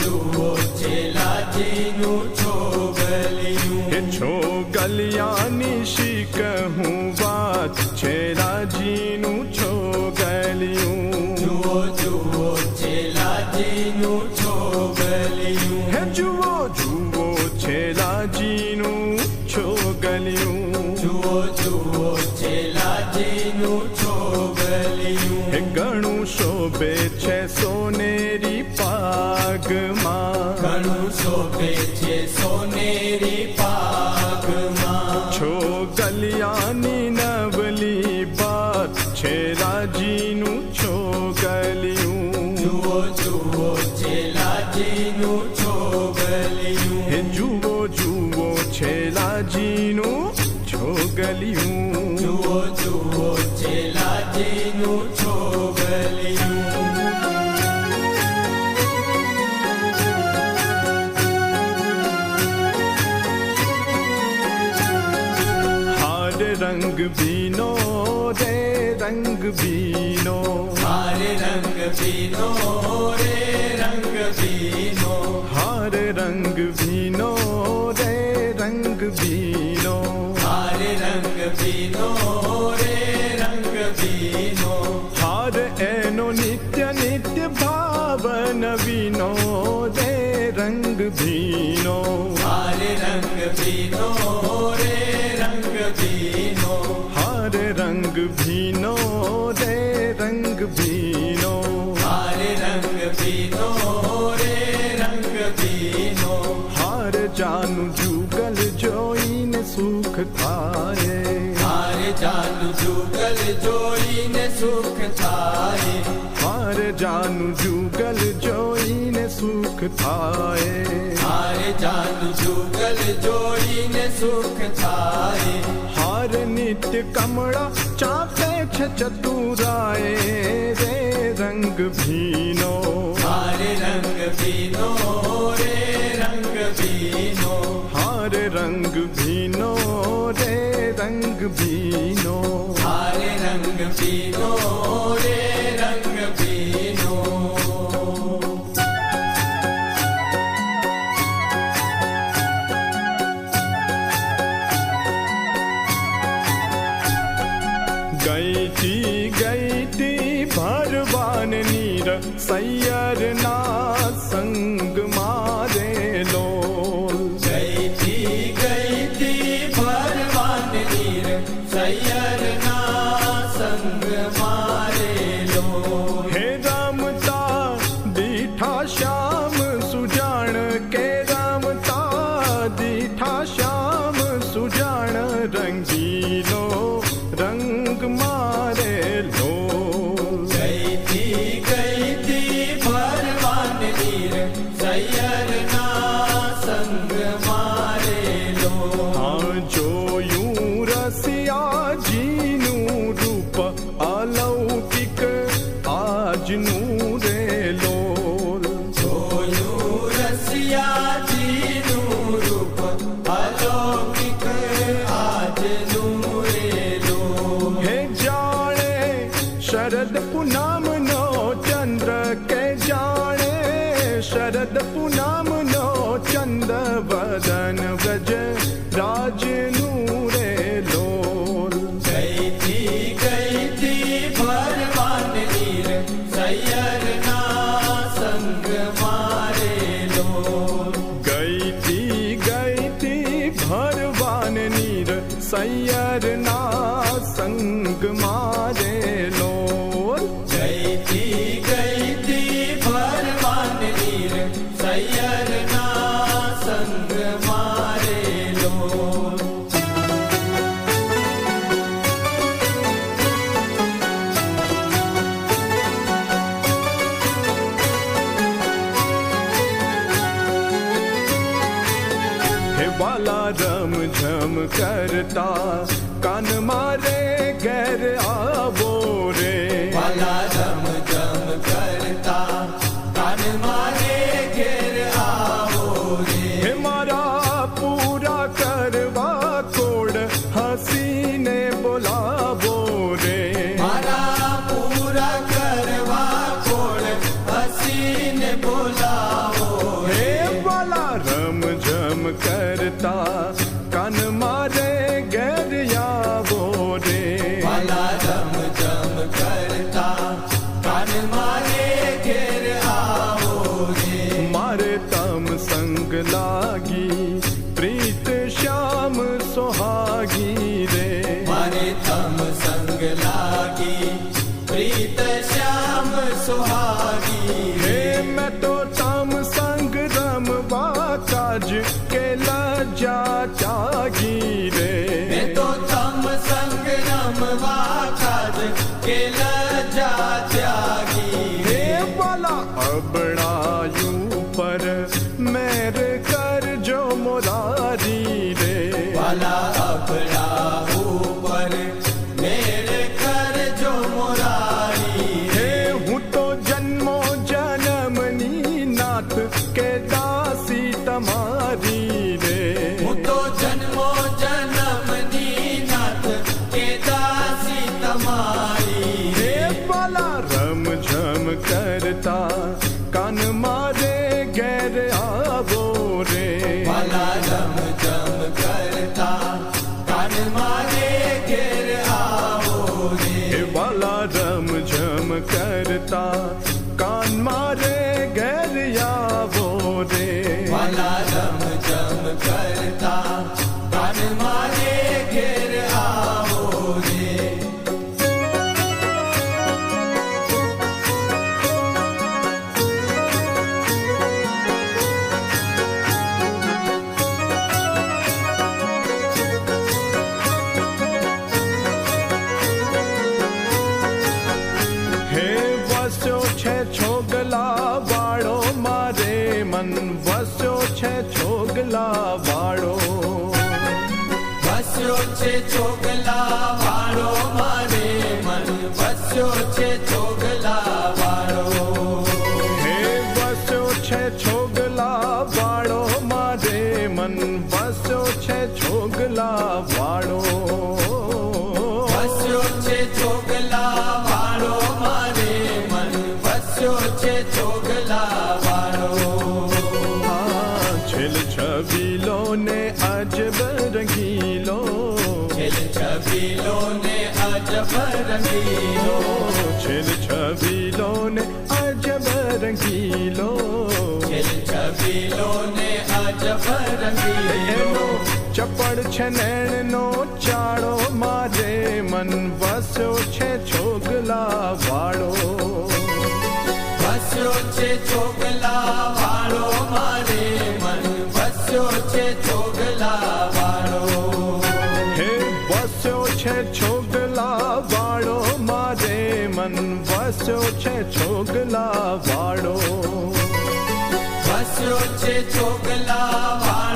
જુઓ છેલાજીનું છોગલિયું હે છો ગલિયાની શીખ હું વાત છે રાજીનું છો ગલિયું જુઓ જુઓ છેલાજીનું છોગલિયું હે જુઓ જુઓ છે રાજીનું છો ગલિયું જુઓ જુઓ છેલાજીનું છોગલિયું ઘણું શોભે છે સોનેરી સોનેરી પાગમાં છો ગલિયાની નવલી બાત છે રાજીનું છો ગલિયું જુઓ જુઓ છેલાજીનું છોગલિયું હે જુઓ જુઓ છે લાજીનું છો ગલિયું જુઓ જુઓ છેલાજીનું છોગલિયું હાર રંગ ભીનો રે રંગ ભીનો મારે રંગ પીનો રે ભીનો રે રંગ ભીનો. મારે રંગ પીનો રે રંગ પીનો હાર જાનું જુગલ જોઈને સુખ થાય. મારે જાનું જુગલ જોઈને સુખ થાય. હાર જાનું જુગલ જોઈને સુખ થાય. મારે જાનું જુગલ જોઈને સુખ થાય. હાર નિત્ય કમળા ચાપે છે ચતુરાય રે રંગ ભીનો. મારે રંગ ભીનો રે રંગ ભીનો. હાર રંગ ભીનો રે રંગ ભીનો. મારે રંગ પીનો અલૌકિક આજનું રેલો હે જાણે શરદ પૂનમનો ચંદ્ર કે જાણે શરદ ચંદ્ર વદન વ્રજ રાજનું સૈયરના સંગ કરતા મારે તમ સંગલા વાલા જમ જમ કરતા કાન મારે ઘેર આવો રે વાલા જમ જમ કરતા કાન મારે ઘેર આવો રે વાલા જમ જમ કરતા છે ચોકલા વાળો મારે મન. વસ્યો છે ચોકલા रंगीलो छिल छबीलो ने अजब रंगीलो छिल छबीलो ने अजब रंगीलो ચપડ છે નેણનો ચાળો મારે મન વસ્યો છે છોગલા વાળ ચોગલા વાળો. વસ્યો છે ચોગલા વાળો.